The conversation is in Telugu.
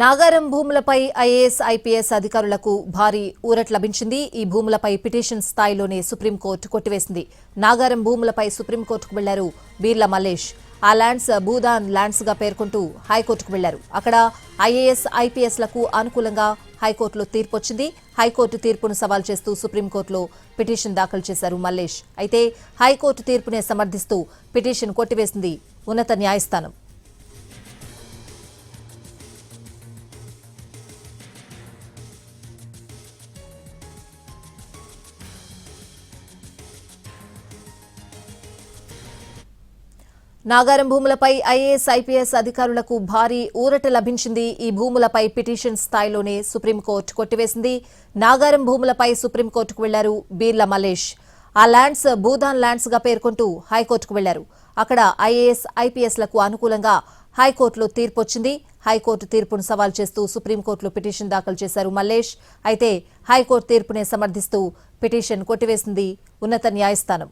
నాగారం భూములపై ఐఏఎస్ ఐపీఎస్ అధికారులకు భారీ ఊరట లభించింది. ఈ భూములపై పిటిషన్ స్థాయిలోనే సుప్రీంకోర్టు కొట్టివేసింది. నాగారం భూములపై సుప్రీంకోర్టుకు వెళ్ళారు బీర్ల మల్లేష్. ఆ ల్యాండ్స్ భూదాన్ ల్యాండ్స్గా పేర్కొంటూ హైకోర్టుకు వెళ్ళారు. అక్కడ ఐఏఎస్ ఐపీఎస్లకు అనుకూలంగా హైకోర్టులో తీర్పు వచ్చింది హైకోర్టు తీర్పును సవాల్ చేస్తూ సుప్రీంకోర్టులో పిటిషన్ దాఖలు చేశారు మల్లేష్. అయితే హైకోర్టు తీర్పునే సమర్థిస్తూ పిటిషన్ కొట్టివేసింది ఉన్నత న్యాయస్థానం. నాగారం భూములపై ఐఏఎస్ ఐపీఎస్ అధికారులకు భారీ ఊరట లభించింది. ఈ భూములపై పిటిషన్ స్థాయిలోనే సుప్రీంకోర్టు కొట్టివేసింది. నాగారం భూములపై సుప్రీంకోర్టుకు వెళ్ళారు బీర్ల మలేష్ ఆ ల్యాండ్స్ భూదాన్ ల్యాండ్స్గా పేర్కొంటూ హైకోర్టుకు వెళ్ళారు. అక్కడ ఐఏఎస్ ఐపీఎస్లకు అనుకూలంగా హైకోర్టులో తీర్పు వచ్చింది హైకోర్టు తీర్పును సవాల్ చేస్తూ సుప్రీంకోర్టులో పిటిషన్ దాఖలు చేశారు మల్లేష్. అయితే హైకోర్టు తీర్పునే సమర్థిస్తూ పిటిషన్ కొట్టివేసింది ఉన్నత న్యాయస్థానం.